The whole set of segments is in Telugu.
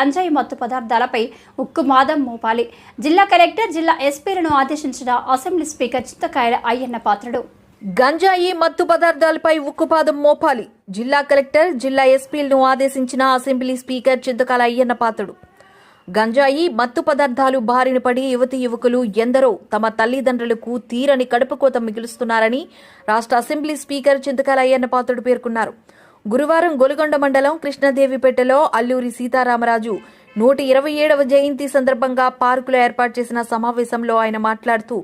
గంజాయి మత్తు పదార్థాలపై ఉక్కు మాదం మోపాలి. జిల్లా కలెక్టర్ జిల్లా ఎస్పీలను ఆదేశించిన అసెంబ్లీ స్పీకర్ చింతకాయల అయ్యన్న పాత్రుడు. గంజాయి మత్తు పదార్థాలపై ఉక్కుపాదం మోపాలి. జిల్లా కలెక్టర్ జిల్లా ఎస్పీలను ఆదేశించిన అసెంబ్లీ స్పీకర్ చింతకాల అయ్యన్న పాత్రుడు. గంజాయి మత్తు పదార్థాలు బారిన పడి యువతి యువకులు ఎందరో తమ తల్లిదండ్రులకు తీరని కడుపుకోత మిగులుస్తున్నారని రాష్ట్ర అసెంబ్లీ స్పీకర్ చింతకాల అయ్యన్న పాత్రుడు పేర్కొన్నారు. గురువారం గొలుగొండ మండలం కృష్ణదేవిపేటలో అల్లూరి సీతారామరాజు నూట ఇరవై ఏడవ జయంతి సందర్భంగా పార్కులో ఏర్పాటు చేసిన సమావేశంలో ఆయన మాట్లాడుతూ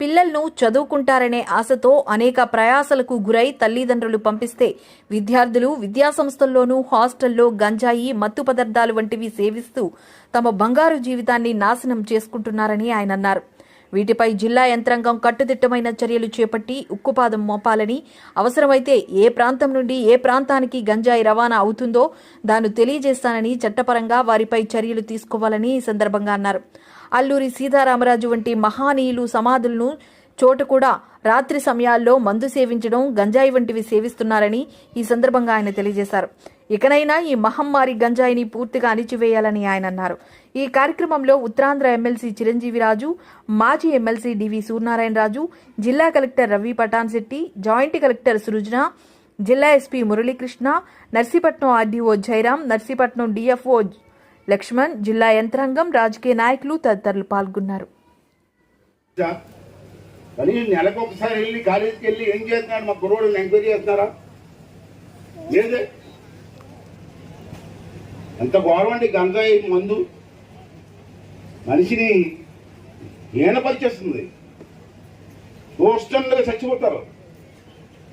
పిల్లలను చదువుకుంటారనే ఆశతో అనేక ప్రయాసలకు గురై తల్లిదండ్రులు పంపిస్తే విద్యార్థులు విద్యాసంస్థల్లోనూ హాస్టల్లో గంజాయి మత్తు పదార్థాలు వంటివి సేవిస్తూ తమ బంగారు జీవితాన్ని నాశనం చేసుకుంటున్నారని ఆయన అన్నారు. వీటిపై జిల్లా యంత్రాంగం కట్టుదిట్టమైన చర్యలు చేపట్టి ఉక్కుపాదం మోపాలని అవసరమైతే ఏ ప్రాంతం నుండి ఏ ప్రాంతానికి గంజాయి రవాణా అవుతుందో దాన్ని తెలియజేస్తానని చట్టపరంగా వారిపై చర్యలు తీసుకోవాలని ఈ సందర్భంగా అన్నారు. అల్లూరి సీతారామరాజు వంటి మహానీయులు సమాధులను చోటు కూడా రాత్రి సమయాల్లో మందు సేవించడం గంజాయి వంటివి సేవిస్తున్నారని ఈ సందర్భంగా ఆయన తెలియజేశారు. ఇకనైనా ఈ మహమ్మారి గంజాయిని పూర్తిగా అణిచివేయాలని ఆయన అన్నారు. ఈ కార్యక్రమంలో ఉత్తరాంధ్ర ఎమ్మెల్సీ చిరంజీవిరాజు మాజీ ఎమ్మెల్సీ డివి సూర్యనారాయణరాజు జిల్లా collector Ravi Patanshetty joint collector Srujana జిల్లా SP Muralikrishna Narsipatnam RDO Jairam Narsipatnam DFO Lakshman జిల్లా యంత్రాంగం రాజకీయ నాయకులు తదితరులు పాల్గొన్నారు. కనీసం నెలకు ఒకసారి వెళ్ళి కాలేజీకి వెళ్ళి ఏం చేస్తున్నాడు? మా కుర్రోడు ఎంక్వైరీ చేస్తున్నారా? లేదే ఎంత ఘోరం అండి గంజాయి మందు మనిషిని హీనపరిచేస్తుంది. చూస్తుండగా చచ్చిపోతారు.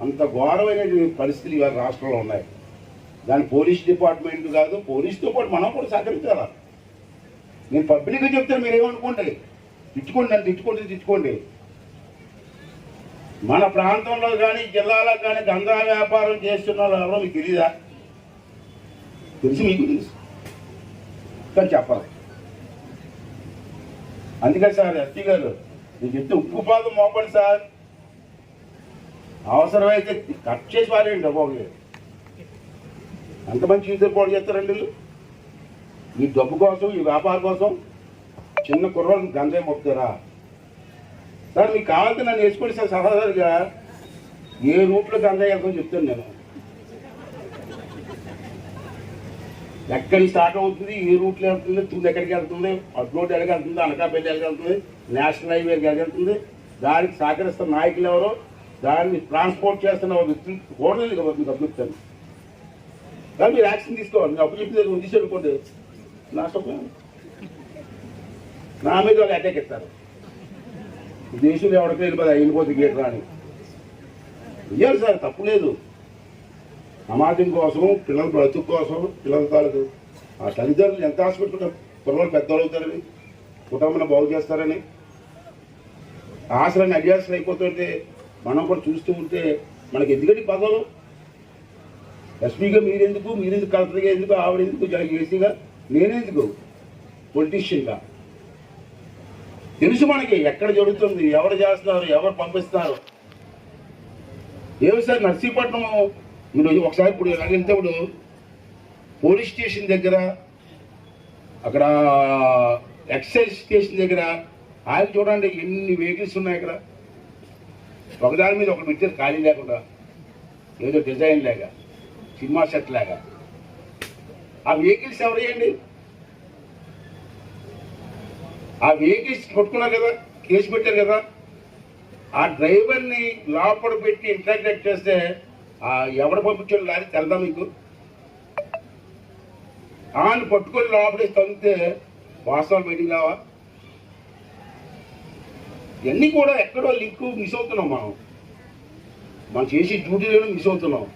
అంత ఘోరమైనటువంటి పరిస్థితులు ఇవాళ రాష్ట్రంలో ఉన్నాయి. దాని పోలీస్ డిపార్ట్మెంట్ కాదు పోలీస్తో పాటు మనం కూడా సహకరించాలా? నేను పబ్లిక్గా చెప్తాను మీరేమనుకోండి? తిట్టుకోండి నన్ను తిట్టుకోండి తిట్టుకోండి. మన ప్రాంతంలో కానీ జిల్లాలో కానీ గంగా వ్యాపారం చేస్తున్న వాళ్ళు ఎవరో మీకు తెలీదా? తెలుసు మీకు తెలుసు. కానీ చెప్పాలి. అందుకే సార్ ఎస్పీ గారు నేను ఎత్తి ఉప్పు పాదం మోపండి సార్. అవసరమైతే కట్ చేసి పారేయండి డబ్బు ఎంత మంచి యూజర్ పోటీ చేస్తారండి వీళ్ళు? ఈ డబ్బు కోసం ఈ వ్యాపారం కోసం చిన్న కుర్రోళ్ళు గంజాయి మొక్కుతారా సార్ మీకు కావాలంటే నన్ను వేసుకోండి సార్ సహోదరుగా ఏ రూట్లో గంజాయి వెళ్తామని చెప్తాను నేను. ఎక్కడి స్టార్ట్ అవుతుంది? ఏ రూట్లో వెళ్తుంది? తుది ఎక్కడికి వెళ్తుంది? అడ్రోడ్ ఎలాగ వెళ్తుంది అనకాపల్లి ఎలాగ వెళ్తుంది? నేషనల్ హైవే వెళ్తుంది? దానికి సహకరిస్తున్న నాయకులు ఎవరో? దాన్ని ట్రాన్స్పోర్ట్ చేస్తున్న వ్యక్తులు కూడా మీకు అభ్యుతాను కానీ మీరు యాక్షన్ తీసుకోవాలి. మీరు అప్పు చెప్పింది ఉంది తీసేనుకోండి నా స్వప్నం నా మీద వాళ్ళు అటాక్ ఇస్తారు దేశంలో ఎవరికి వెళ్ళిపోతే వెళ్ళిపోతే గేట్ రాని. ఇయ్యాలి సార్ తప్పు లేదు. సమాజం కోసం పిల్లల బ్రతుకు కోసం పిల్లల తాలూకు. ఆ తల్లిదండ్రులు ఎంత ఆశపెట్టుకుంటారు పిల్లలు పెద్దవాళ్ళు అవుతారని కుటుంబం బాగు చేస్తారని. ఆశలని అడియాసలు అయిపోతుంటే మనం కూడా చూస్తూ ఉంటే మనకి ఎందుకంటే పదవులు? ఎస్పీగా మీరెందుకు మీరెందుకు కలెక్టర్గా ఎందుకు ఆవిడ ఎందుకు ఏసీగా నేనెందుకు? పొలిటీషియన్గా. తెలుసు మనకి ఎక్కడ జరుగుతుంది ఎవరు చేస్తున్నారు ఎవరు పంపిస్తున్నారు. ఏమి సార్ నర్సీపట్నం మీరు ఒకసారి ఇప్పుడు వెళ్తే పోలీస్ స్టేషన్ దగ్గర అక్కడ ఎక్సైజ్ స్టేషన్ దగ్గర ఆయన చూడండి ఎన్ని వెహికల్స్ ఉన్నాయి ఇక్కడ ఒకదాని మీద ఒకటి పెట్టారు ఖాళీ లేకుండా. ఏదో డిజైన్ లాగా సినిమా సెట్ లాగా. ఆ వెహికల్స్ ఎవరేయండి ఆ వెహికల్స్ కొట్టుకున్నారు కదా కేసు పెట్టారు కదా. ఆ డ్రైవర్ని లోపల పెట్టి ఇంట్రాక్ట్ చేస్తే ఎవడ పంపించాడు లారీ? తెలదా మీకు? ఆయన పట్టుకొని లోపలికి తంతే వాస్తవాలు బయటికి రావా? ఇవన్నీ కూడా ఎక్కడో లింక్ మిస్ అవుతున్నాం మనం. మనం చేసే డ్యూటీలో మిస్ అవుతున్నాం.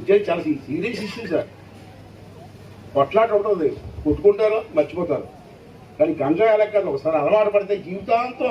ఇదే చాలా సీరియస్ ఇష్యూ సార్. కొట్లాట ఉంటుంది కొట్టుకుంటారు మర్చిపోతారు. కానీ గంజా ఎలా కాదు. ఒకసారి అలవాటు పడితే జీవితాంతం